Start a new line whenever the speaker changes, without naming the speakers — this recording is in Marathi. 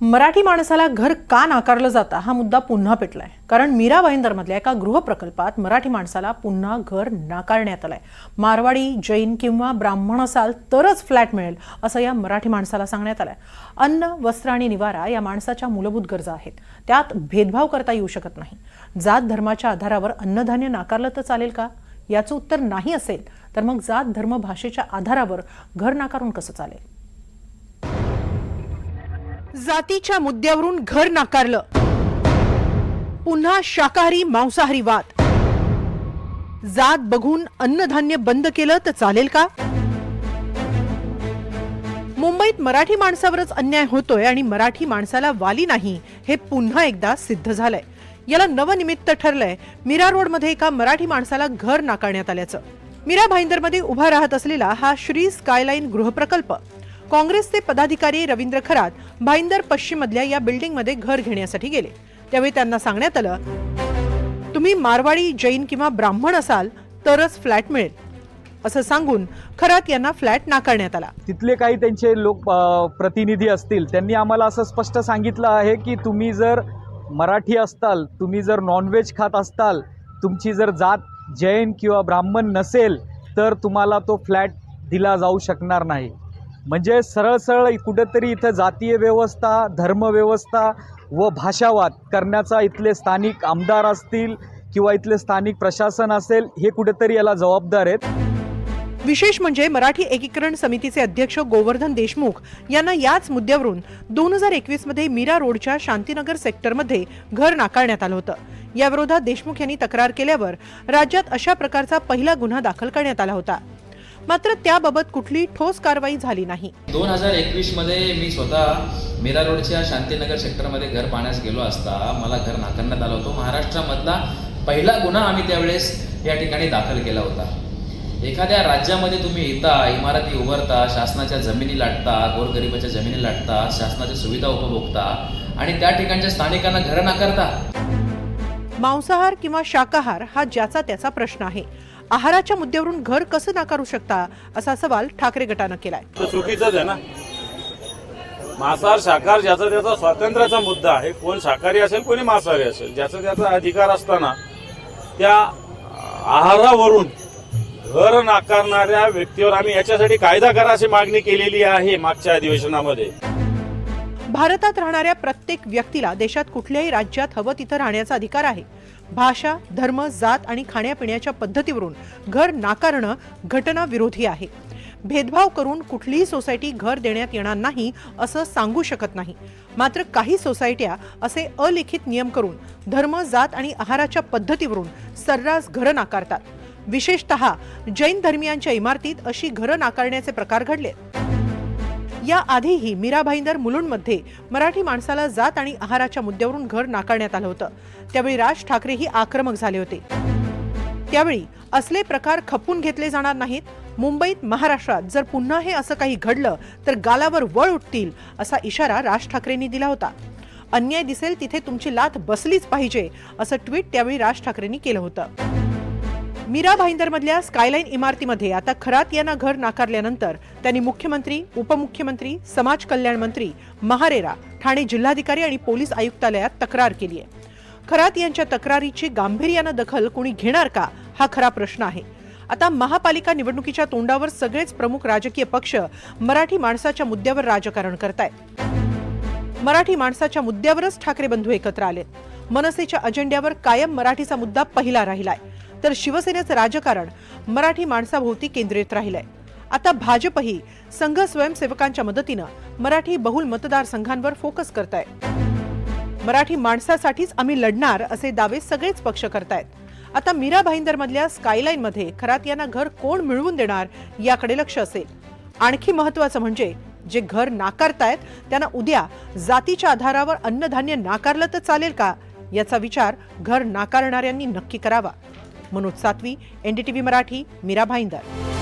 मराठी माणसाला घर का नाकारलं जातं हा मुद्दा पुन्हा पेटलाय. कारण मीरा भाईंदरमधल्या एका गृहप्रकल्पात मराठी माणसाला पुन्हा घर नाकारण्यात आलंय. मारवाडी जैन किंवा ब्राह्मण असाल तरच फ्लॅट मिळेल असं या मराठी माणसाला सांगण्यात आलंय. अन्न वस्त्र आणि निवारा या माणसाच्या मूलभूत गरजा आहेत. त्यात भेदभाव करता येऊ शकत नाही. जात धर्माच्या आधारावर अन्नधान्य नाकारलं तर चालेल का? याचं उत्तर नाही असेल तर मग जात धर्म भाषेच्या आधारावर घर नाकारून कसं चालेल? जातीच्या मुद्द्यावरून घर नाकारलं. पुन्हा शाकाहारी मांसाहारी वाद. जात बघून अन्नधान्य बंद केलं तर चालेल का? मुंबईत मराठी माणसावरच अन्याय होतोय आणि मराठी माणसाला वाली नाही हे पुन्हा एकदा सिद्ध झालंय. याला नवनिमित्त ठरलंय मीरा रोडमध्ये एका मराठी माणसाला घर नाकारण्यात आल्याचं. मीरा भाईंदरमध्ये उभा राहत असलेला हा श्री स्कायलाईन गृहप्रकल्प. काँग्रेसचे पदाधिकारी रवींद्र खरात भाईंदर पश्चिम मधल्या या बिल्डिंगमध्ये घर घेण्यासाठी गेले. त्यावेळी त्यांना सांगण्यात आलं तुम्ही मारवाडी जैन किंवा ब्राह्मण असाल तरच फ्लॅट मिळेल. असं सांगून खरात यांना फ्लॅट नाकारण्यात आला.
तिथले काही त्यांचे लोक प्रतिनिधी असतील त्यांनी आम्हाला असं स्पष्ट सांगितलं आहे की तुम्ही जर मराठी असताल तुम्ही जर नॉनव्हेज खात असताल तुमची जर जात जैन किंवा ब्राह्मण नसेल तर तुम्हाला तो फ्लॅट दिला जाऊ शकणार नाही. म्हणजे सरळ सरळ कुठेतरी इथं जातीय व्यवस्था धर्मव्यवस्था व भाषावाद करण्याचा इथले स्थानिक आमदार असतील किंवा इथले स्थानिक प्रशासन असेल हे कुठेतरी याला जबाबदार आहेत.
विशेष म्हणजे मराठी एकीकरण समितीचे अध्यक्ष गोवर्धन देशमुख यांना याच मुद्द्यावरून दोन हजार एकवीसमध्ये मीरा रोडच्या शांतीनगर सेक्टरमध्ये घर नाकारण्यात आलं होतं. याविरोधात देशमुख यांनी तक्रार केल्यावर राज्यात अशा प्रकारचा पहिला गुन्हा दाखल करण्यात आला होता. मात्र त्याबाबत कुठली ठोस कारवाई झाली नाही.
दोन हजार एकवीसमध्ये मी स्वतः मीरा रोडच्या शांतीनगर सेक्टरमध्ये घर पाहण्यास गेलो असता मला घर नाकारण्यात आलं होतं. महाराष्ट्रामधला पहिला गुन्हा आम्ही त्यावेळेस या ठिकाणी दाखल केला होता. एखाद्या राज्यामध्ये तुम्ही येता इमारती उभारता शासनाच्या जमिनी लाटता गोरगरिबाच्या जमिनी लाटता शासनाच्या सुविधा उपभोगता आणि त्या ठिकाणच्या स्थानिकांना घरं नाकारता.
मांसाहार किंवा शाकाहार हा ज्याचा त्याचा प्रश्न आहे. आहाराच्या मुद्द्यावरून घर कसं नाकारू शकता असा सवाल ठाकरे गटानं केलाय.
तर चुकीचंच आहे ना? मांसाहार शाकाहार ज्याचा त्याचा स्वातंत्र्याचा मुद्दा आहे कोण शाकाहारी असेल कोणी मांसाहारी असेल ज्याचा त्याचा अधिकार असताना त्या आहारावरून घर नाकारणाऱ्या व्यक्तीवर आम्ही याच्यासाठी कायदा करा अशी मागणी केलेली आहे मागच्या अधिवेशनामध्ये.
भारतात राहणाऱ्या प्रत्येक व्यक्तीला देशात कुठल्याही राज्यात हवं तिथं राहण्याचा अधिकार आहे. भाषा धर्म जात आणि खाण्यापिण्याच्या पद्धतीवरून घर नाकारणं घटनाविरोधी आहे. भेदभाव करून कुठलीही सोसायटी घर देण्यात येणार नाही असं सांगू शकत नाही. मात्र काही सोसायट्या असे अलिखित नियम करून धर्म जात आणि आहाराच्या पद्धतीवरून सर्रास घरं नाकारतात. विशेषतः जैन धर्मियांच्या इमारतीत अशी घरं नाकारण्याचे प्रकार घडले या आधीही मीरा भाईंदर मुलुंडमध्ये मराठी माणसाला जात आणि आहाराच्या मुद्द्यावरून घर नाकारण्यात आलं होतं. त्यावेळी राज ठाकरेही आक्रमक झाले होते. त्यावेळी असले प्रकार खपून घेतले जाणार नाहीत. मुंबईत महाराष्ट्रात जर पुन्हा हे असं काही घडलं तर गालावर वळ उठतील असा इशारा राज ठाकरेंनी दिला होता. अन्याय दिसेल तिथे तुमची लाथ बसलीच पाहिजे असं ट्विट त्यावेळी राज ठाकरेंनी केलं होतं. मीरा भाईंदरमधल्या स्कायलाईन इमारतीमध्ये आता खरात यांना घर नाकारल्यानंतर त्यांनी मुख्यमंत्री उपमुख्यमंत्री समाज कल्याण मंत्री महारेरा ठाणे जिल्हाधिकारी आणि पोलीस आयुक्तालयात तक्रार केली आहे. खरात यांच्या तक्रारीची गांभीर्यानं दखल कोणी घेणार का? हा खरा प्रश्न आहे. आता महापालिका निवडणुकीच्या तोंडावर सगळेच प्रमुख राजकीय पक्ष मराठी माणसाच्या मुद्द्यावर राजकारण करतायत. मराठी माणसाच्या मुद्द्यावरच ठाकरे बंधू एकत्र आलेत. मनसेच्या अजेंड्यावर कायम मराठीचा मुद्दा पहिला राहिलाय. तर शिवसेनेचं राजकारण मराठी माणसाभोवती केंद्रित राहिलंय. आता भाजपही संघ स्वयंसेवकांच्या मदतीनं मराठी बहुल मतदारसंघांवर फोकस करत आहे मराठी माणसासाठीच आम्ही लढणार असे दावे सगळेच पक्ष करतायत. आता मीरा भाईंदर मधल्या स्कायलाईन मध्ये खरात यांना घर कोण मिळवून देणार याकडे लक्ष असेल. आणखी महत्वाचं म्हणजे जे घर नाकारतायत त्यांना उद्या जातीच्या आधारावर अन्नधान्य नाकारलं तर चालेल का? याचा विचार घर नाकारणाऱ्यांनी नक्की करावा. मनोज सातवी एनडीटीव्ही मराठी मीरा भाईंदर.